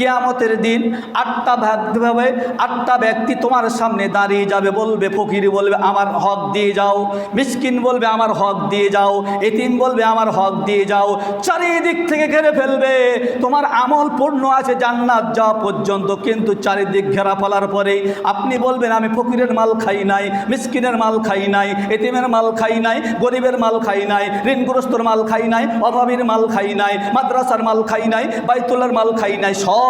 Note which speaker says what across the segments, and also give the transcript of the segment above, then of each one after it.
Speaker 1: কিয়ামতের দিন আটটা ভাবে আটটা ব্যক্তি তোমার সামনে দাঁড়িয়ে যাবে, বলবে, ফকির বলবে, আমার হক দিয়ে যাও। মিসকিন বলবে, আমার হক দিয়ে যাও। এতিম বলবে, আমার হক দিয়ে যাও। চারিদিক থেকে ঘেরে ফেলবে। তোমার আমল পূর্ণ আছে জান্নাত যাওয়া পর্যন্ত, কিন্তু চারিদিক ঘেরা ফেলার পরে আপনি বলবেন, আমি ফকিরের মাল খাই নাই, মিসকিনের মাল খাই নাই, এতিমের মাল খাই নাই, গরিবের মাল খাই নাই, ঋণগ্রস্তর মাল খাই নাই, অভাবীর মাল খাই নাই, মাদ্রাসার মাল খাই নাই বাইতুল্লার মাল খাই নাই, সব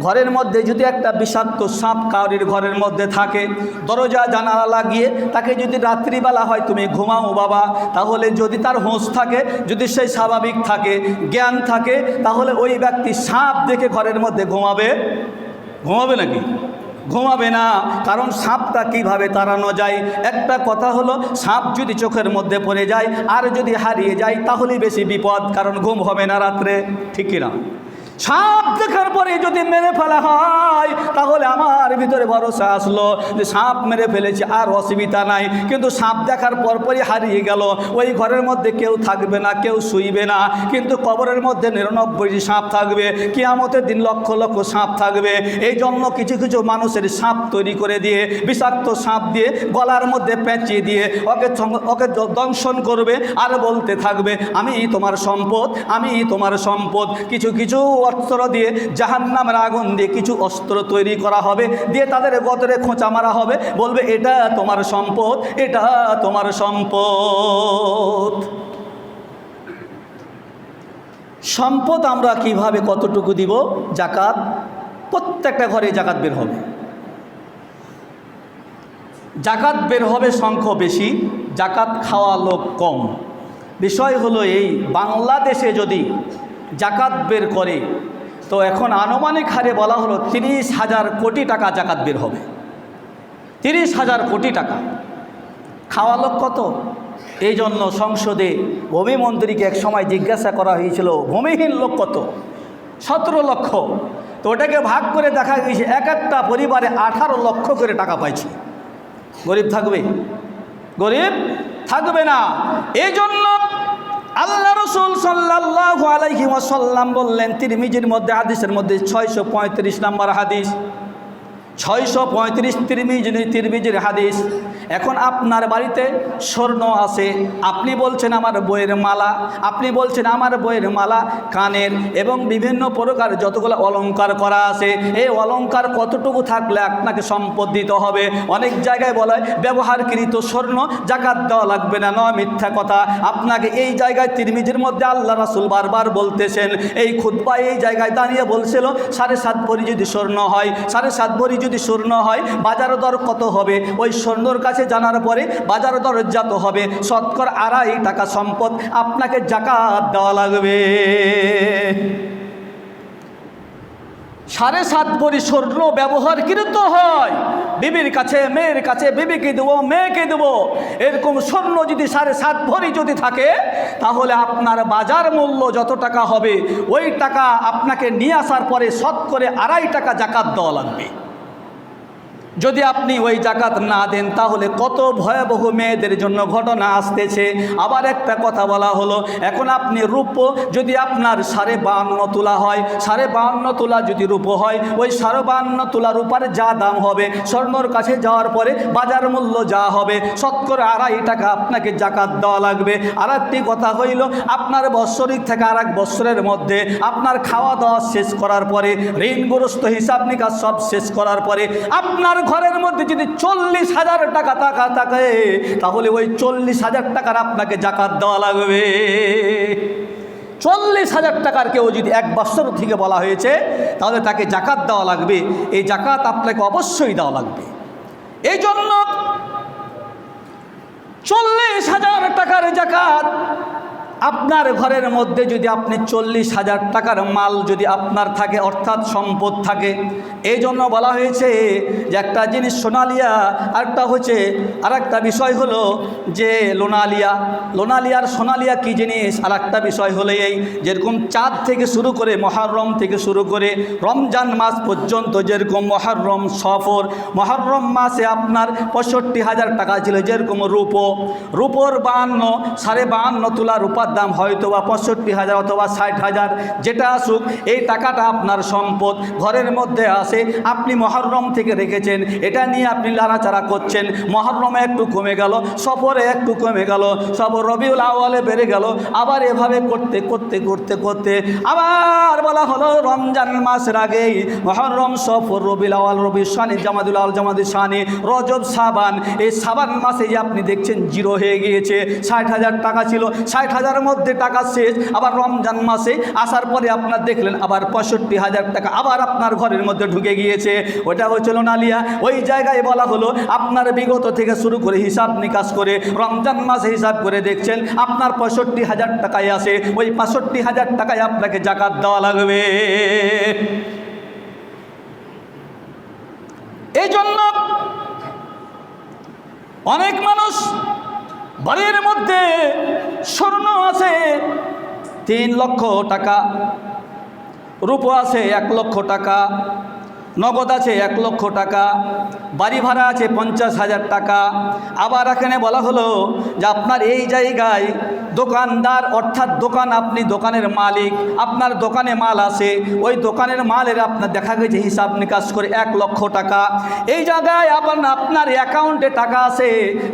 Speaker 1: ঘরের মধ্যে যদি একটা বিষাক্ত সাপ কাউরির ঘরের মধ্যে থাকে, দরজা, জানালা লাগিয়ে তাকে যদি রাত্রিবেলা হয় তুমি ঘুমাও বাবা, তাহলে যদি তার হোঁশ থাকে, যদি সেই স্বাভাবিক থাকে, জ্ঞান থাকে, তাহলে ওই ব্যক্তি সাপ দেখে ঘরের মধ্যে ঘুমাবে? ঘুমাবে নাকি? ঘুমাবে না। কারণ সাপটা কীভাবে তাড়ানো যায়? একটা কথা হলো, সাপ যদি চোখের মধ্যে পড়ে যায়, আর যদি হারিয়ে যায়, তাহলেই বেশি বিপদ, কারণ ঘুম হবে না রাত্রে। ঠিক কিনা? সাপ দেখার পরে যদি মেরে ফেলা হয়, তাহলে আমার ভিতরে ভরসা আসলো যে সাপ মেরে ফেলেছি, আর অসুবিধা নাই। কিন্তু সাপ দেখার পরপরই হারিয়ে গেল। ওই ঘরের মধ্যে কেউ থাকবে না, কেউ শুইবে না। কিন্তু কবরের মধ্যে নিরানব্বইটি সাপ থাকবে। কিয়ামতের দিন লক্ষ লক্ষ সাপ থাকবে। এই জন্য কিছু কিছু মানুষের সাপ তৈরি করে দিয়ে, বিষাক্ত সাপ দিয়ে, গলার মধ্যে পেঁচিয়ে দিয়ে, ওকে ওকে দংশন করবে আর বলতে থাকবে, আমি তোমার সম্পদ, আমি তোমার সম্পদ। কিছু কিছু অস্ত্র দিয়ে জাহান্নামের আগুন দিয়ে কিছু অস্ত্র তৈরি করা হবে, দিয়ে তাদের গতরে খোঁচা মারা হবে। বলবে, এটা তোমার সম্পদ, এটা তোমার সম্পদ। সম্পদ আমরা কীভাবে কতটুকু দিব? জাকাত। প্রত্যেকটা ঘরে জাকাত বের হবে। জাকাত বের হবে সংখ্য বেশি, জাকাত খাওয়া লোক কম। বিষয় হলো এই, বাংলাদেশে যদি জাকাত বের করে। তো এখন আনুমানিক হারে বলা হলো তিরিশ হাজার কোটি টাকা জাকাত বের হবে। তিরিশ হাজার কোটি টাকা। খাওয়া লোক কত? এই জন্য সংসদে ভূমিমন্ত্রীকে এক সময় জিজ্ঞাসা করা হয়েছিল, ভূমিহীন লোক কত? সতেরো লক্ষ। তো ওটাকে ভাগ করে দেখা গিয়েছে, এক একটা পরিবারে আঠারো লক্ষ করে টাকা পাইছে। গরিব থাকবে? গরিব থাকবে না। এই জন্য আল্লাহ রসুল সাল্লাহ আলাইহি ওয়াসাল্লাম বললেন তিরমিজির মধ্যে হাদিসের মধ্যে ছয়শো পঁয়ত্রিশ নম্বর হাদিস। ছয়শো পঁয়ত্রিশ তিরমিজ তিরমিজির হাদিস। এখন আপনার বাড়িতে স্বর্ণ আছে। আপনি বলছেন আমার বইয়ের মালা। আপনি বলছেন আমার বইয়ের মালা কানের এবং বিভিন্ন প্রকার যতগুলো অলংকার করা আছে। এই অলংকার কতটুকু থাকলে আপনাকে সম্পদ দিতে হবে? অনেক জায়গায় বলা, ব্যবহারকৃত স্বর্ণ জাকাত দেওয়া লাগবে না। নয় মিথ্যা কথা। আপনাকে এই জায়গায় তিরমিজের মধ্যে আল্লাহ রাসুল বারবার বলতেছেন, এই খুদ্া এই জায়গায় দাঁড়িয়ে বলছিল, সাড়ে সাত ভরি যদি স্বর্ণ হয়, সাড়ে সাত ভরি যদি স্বর্ণ হয় বাজার দর কত হবে? ওই স্বর্ণর কাছে জানার পরে বাজার দর যত হবে। শতকর আড়াই টাকা সম্পদ আপনাকে জাকাত দেওয়া লাগবে। সাড়ে সাত ভরি স্বর্ণ ব্যবহারকৃত হয়? বিবির কাছে, মেয়ের কাছে, বিবিকে দেবো, মেয়েকে দেবো। এরকম স্বর্ণ যদি সাড়ে সাত ভরি যদি থাকে, তাহলে আপনার বাজার মূল্য যত টাকা হবে, ওই টাকা আপনাকে নিয়ে আসার পরে শত করে আড়াই টাকা জাকাত দেওয়া লাগবে। যদি আপনি ওই জাকাত না দেন, তাহলে কত ভয়াবহ মেয়েদের জন্য ঘটনা আসতেছে। আবার একটা কথা বলা হলো, এখন আপনি রূপ, যদি আপনার সাড়ে বাহান্ন তোলা হয়, সাড়ে বাহান্ন তোলা যদি রূপ হয়, ওই সাড়ে বাহান্ন তোলা রূপার যা দাম হবে, স্বর্ণর কাছে যাওয়ার পরে বাজার মূল্য যা হবে, শতকরা আড়াই টাকা আপনাকে জাকাত দেওয়া লাগবে। আর একটি কথা হইল, আপনার বৎসরিক থেকে আর এক বৎসরের মধ্যে আপনার খাওয়া দাওয়া শেষ করার পরে, ঋণগ্রস্ত হিসাব নিকাশ সব শেষ করার পরে, আপনার ঘরের মধ্যে যদি চল্লিশ হাজার টাকা টাকা থাকে, তাহলে ওই চল্লিশ হাজার টাকার আপনাকে জাকাত দেওয়া লাগবে। চল্লিশ হাজার টাকার কেউ যদি এক বছর থেকে বলা হয়েছে, তাহলে তাকে জাকাত দেওয়া লাগবে। এই জাকাত আপনাকে অবশ্যই দেওয়া লাগবে। এই জন্য চল্লিশ হাজার টাকার জাকাত আপনার ঘরের মধ্যে যদি আপনি চল্লিশ হাজার টাকার মাল যদি আপনার থাকে, অর্থাৎ সম্পদ থাকে এই জন্য বলা হয়েছে যে একটা জিনিস সোনালিয়া, আরেকটা হচ্ছে আর একটা বিষয় হলো যে লোনালিয়া। লোনালিয়ার সোনালিয়া কি জিনিস? আর একটা বিষয় হলো এই, যেরকম চাঁদ থেকে শুরু করে মহারম থেকে শুরু করে রমজান মাস পর্যন্ত যেরকম মহারম সফর, মহারম মাসে আপনার পঁয়ষট্টি হাজার টাকা ছিল, যেরকম রূপো। রূপোর বাহান্ন, সাড়ে বাহান্ন তোলা রূপার দাম হয়তো বা পঁয়ষট্টি হাজার অথবা ষাট হাজার, যেটা আসুক, এই টাকাটা আপনার সম্পদ। ঘরের মধ্যে আসে আপনি মহরম থেকে রেখেছেন, এটা নিয়ে আপনি লাড়াচাড়া করছেন, মহরমে একটু কমে গেল, সফরে একটু কমে গেল সফর রবিউল আওয়ালে বেড়ে গেল, আবার এভাবে করতে করতে করতে করতে, আবার বলা হলো, রমজান মাসের আগেই মহরম, সফর, রবিউল আওয়াল রবি সানি জামাদুল আল জামাদুল সানি রজব, সাবান, এই সাবান মাসে যে আপনি দেখছেন, জিরো হয়ে গিয়েছে, ষাট হাজার টাকা ছিল, ষাট হাজারের মধ্যে টাকা শেষ, আবার রমজান মাসে আসার পরে আপনার দেখলেন আবার পঁয়ষট্টি হাজার টাকা আবার আপনার ঘরের মধ্যে ঢুকে গিয়েছে। ওটা হচ্ছিল নালিয়া। ওই জায়গায় বলা হলো, আপনার বিগত থেকে শুরু করে হিসাব নিকাশ করে রমজান মাসে হিসাব করে দেখছেন, আপনার পঁয়ষট্টি হাজার টাকায় আসে ওই পঁয়ষট্টি হাজার টাকায় আপনাকে জাকাত দেওয়া লাগবে। এই জন্য অনেক মানুষ বাড়ির মধ্যে স্বর্ণ আছে তিন লক্ষ টাকা রূপ আছে এক লক্ষ টাকা নগদ আছে এক লক্ষ টাকা, বাড়ি ভাড়া আছে পঞ্চাশ হাজার টাকা। আবার এখানে বলা হলো যে আপনার এই জায়গায় দোকানদার, অর্থাৎ দোকান আপনি দোকানের মালিক, আপনার দোকানে মাল আছে, ওই দোকানের মালের আপনার দেখা গেছে হিসাব নিকাশ করে এক লক্ষ টাকা। এই জায়গায় আপনার আপনার অ্যাকাউন্টে টাকা আছে,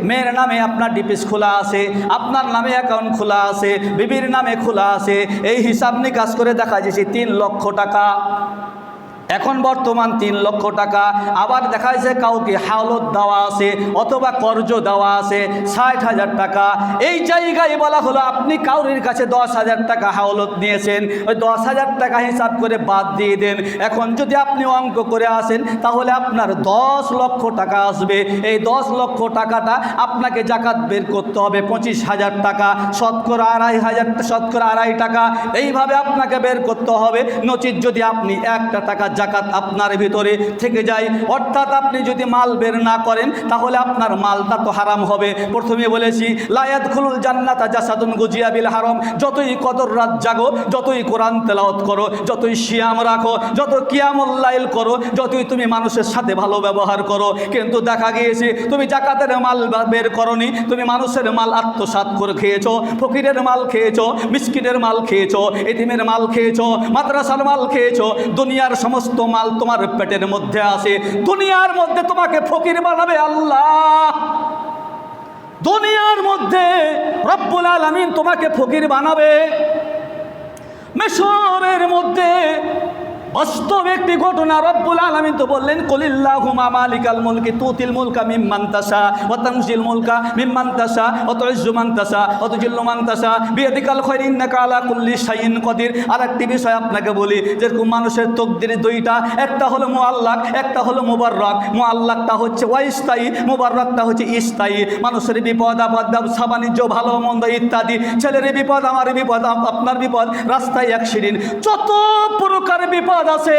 Speaker 1: মেয়ের নামে আপনার ডিপিস খোলা আছে, আপনার নামে অ্যাকাউন্ট খোলা আছে, বিবির নামে খোলা আছে, এই হিসাব নিকাশ করে দেখা যাচ্ছে তিন লক্ষ টাকা। এখন বর্তমান তিন লক্ষ টাকা। আবার দেখা যাচ্ছে কাউকে হাওলত দেওয়া আছে অথবা কর্জ দেওয়া আছে ষাট হাজার টাকা। এই জায়গায় বলা হলো, আপনি কাউরির কাছে দশ হাজার টাকা হাওলত নিয়েছেন। ওই দশ হাজার টাকা হিসাব করে বাদ দিয়ে দেন। এখন যদি আপনি অঙ্ক করে আসেন, তাহলে আপনার দশ লক্ষ টাকা আসবে। এই দশ লক্ষ টাকাটা আপনাকে জাকাত বের করতে হবে পঁচিশ হাজার টাকা, শতকরা আড়াই হাজার, শতকরা আড়াই টাকা। এইভাবে আপনাকে বের করতে হবে। নচিত যদি আপনি একটা টাকা জাকাত আপনার ভিতরে থেকে যায়। অর্থাৎ আপনি যদি মাল বের না করেন, তাহলে আপনার মালটা তো হারাম হবে। প্রথমে বলেছি লায়াত খুলুল জান্নাতা জাসাদুন গুজিয়া বিল হারম। যতই কদর রাত জাগো, যতই কোরআন তেলাওয়াত করো, যতই শিয়াম রাখো, যত কিয়ামুল্লাইল করো, যতই তুমি মানুষের সাথে ভালো ব্যবহার করো। কিন্তু দেখা গিয়েছে, তুমি জাকাতের মাল বের করনি, তুমি মানুষের মাল আত্মসাৎ করে খেয়েছো, ফকিরের মাল খেয়েছো, মিসকিনের মাল খেয়েছো, এতিমের মাল খেয়েছো, মাদ্রাসার মাল খেয়েছো, দুনিয়ার সমস্ত মাল তোমার পেটের মধ্যে আছে দুনিয়ার মধ্যে তোমাকে ফকির বানাবে আল্লাহ। দুনিয়ার মধ্যে রব্বুল আলমিন তোমাকে ফকির বানাবে। মিশরের মধ্যে বাস্তব একটি ঘটনা রব্বুল আলমিন তো বললেন, কলিল্লাহুমা মালিকাল মুলকি তুতিল মুলকা মিম্মান তাসা মুলকা মিম্মান তাসা ওয়া তুইজ্জু মান তাসা ওয়া তুজিল্লু মান তাসা বিয়াদিকাল খায়র ইন্নাকা আলা কুল্লি শাইইন কদির। আর একটি বিষয় আপনাকে বলি, যেরকম মানুষের তকদির দুইটা, একটা হলো মুআল্লাক, একটা হলো মুবাররাক। মুআল্লাকটা হচ্ছে ওয়াইস্তায়ী মুবাররাকটা হচ্ছে ইস্তায়ী মানুষের বিপদ, আপদ, ব্যবসা, বাণিজ্য, ভালো, মন্দ ইত্যাদি। ছেলের বিপদ আমার বিপদ, আপ- আপনার বিপদ, রাস্তায় অ্যাক্সিডেন্ট যত প্রকার বিপদ আছে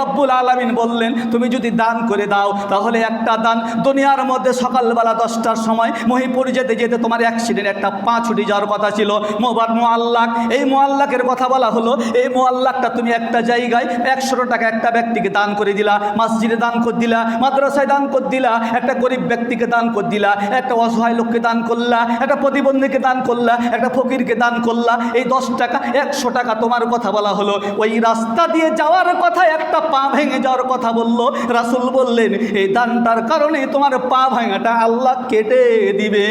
Speaker 1: রব্বুল আলামিন বললেন, তুমি যদি দান করে দাও, তাহলে একটা দান দুনিয়ার মধ্যে সকালবেলা দশটার সময় মহিপুর যেতে যেতে তোমার অ্যাক্সিডেন্ট একটা পা ছুটি যাওয়ার কথা ছিল। মোবার মোয়াল্লাক এই মোয়াল্লাকের কথা বলা হলো, এই মোয়াল্লাকটা তুমি একটা জায়গায় একশো টাকা একটা ব্যক্তিকে দান করে দিলা, মসজিদে দান করে দিলা, মাদ্রাসায় দান করে দিলা, একটা গরিব ব্যক্তিকে দান করে দিলা, একটা অসহায় লোককে দান করলা, একটা প্রতিবন্ধীকে দান করলা, একটা ফকিরকে দান করলা, এই দশ টাকা, একশো টাকা তোমার কথা বলা হলো। ওই রাস্তা দিয়ে যাওয়ার কথা, একটা পা ভেঙে যাওয়ার কথা বলল। রাসুল বললেন, এই দানটার কারণে তোমার পা ভাঙাটা আল্লাহ কেটে দিবে।